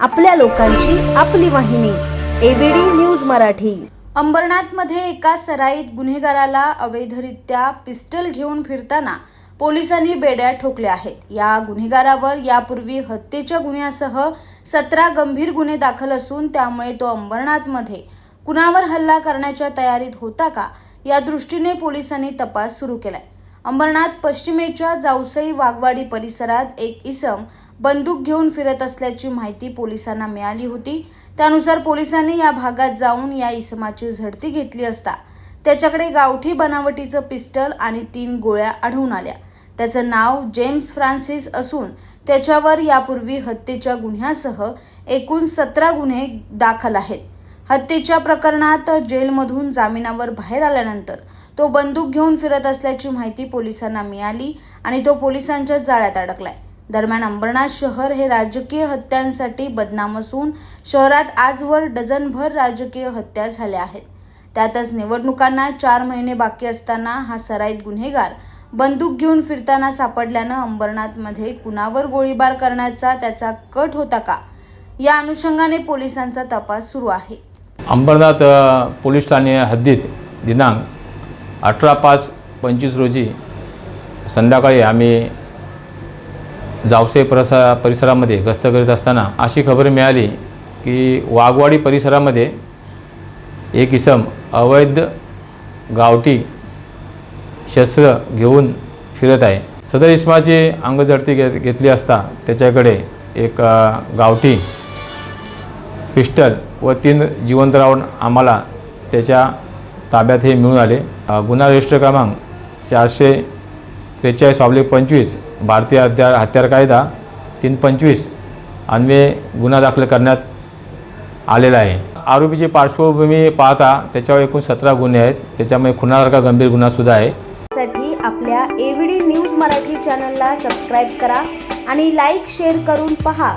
आपल्या लोकांची आपली वाहिनी एबीडी न्यूज मराठी. अंबरनाथमध्ये एका सराईत गुन्हेगाराला अवैधरित्या पिस्टल घेऊन फिरताना पोलिसांनी बेड्या ठोकल्या आहेत. या गुन्हेगारावर यापूर्वी हत्येच्या गुन्ह्यासह सतरा गंभीर गुन्हे दाखल असून त्यामुळे तो अंबरनाथमध्ये कुणावर हल्ला करण्याच्या तयारीत होता का या दृष्टीने पोलिसांनी तपास सुरू केलाय. अंबरनाथ पश्चिमेच्या जावसई वाघवाडी परिसरात एक इसम बंदूक घेऊन फिरत असल्याची माहिती पोलिसांना मिळाली होती. त्यानुसार पोलिसांनी या भागात जाऊन या इसमाची झडती घेतली असता त्याच्याकडे गावठी बनावटीचं पिस्टल आणि तीन गोळ्या आढळून आल्या. त्याचं नाव जेम्स फ्रान्सिस असून त्याच्यावर यापूर्वी हत्येच्या गुन्ह्यासह एकूण सतरा गुन्हे दाखल आहेत. हत्येच्या प्रकरणात जेलमधून जामिनावर बाहेर आल्यानंतर तो बंदूक घेऊन फिरत असल्याची माहिती पोलिसांना मिळाली आणि तो पोलिसांच्या जाळ्यात अडकलाय. दरम्यान अंबरनाथ शहर हे राजकीय हत्यांसाठी बदनाम असून शहरात आजवर डझनभर राजकीय हत्या झाल्या आहेत. त्यातच निवडणुकांना चार महिने बाकी असताना हा सराईत गुन्हेगार बंदूक घेऊन फिरताना सापडल्यानं अंबरनाथमध्ये कुणावर गोळीबार करण्याचा त्याचा कट होता का? या अनुषंगाने पोलिसांचा तपास सुरू आहे. अंबरनाथ पोलीस ठाणे हद्दीत दिनांक अठरा पाच पंचवीस रोजी संध्याकाळी आम्ही जावसे परसा परिसरामध्ये गस्त करीत असताना अशी खबर मिळाली की वाघवाडी परिसरामध्ये एक इसम अवैध गावठी शस्त्र घेऊन फिरत आहे. सदर इसमाची अंगझडती घे घेतली असता त्याच्याकडे एक गावठी पिस्टल व तीन जिवंत राऊंड आम्हाला त्याच्या ताब्यात हे मिळून आले. गुन्हा रजिस्टर क्रमांक चारशे त्रेचाळीस ऑब्लिक पंचवीस भारतीय हत्यार हत्यार कायदा तीन पंचवीस अन्वये गुन्हा दाखल करण्यात आलेला आहे. आरोपीची पार्श्वभूमी पाहता त्याच्यावर एकूण सतरा गुन्हे आहेत. त्याच्यामुळे खुनासारखा गंभीर गुन्हासुद्धा आहे. साठी आपल्या एव्हीडी न्यूज मराठी चॅनलला सबस्क्राईब करा आणि लाईक शेअर करून पहा.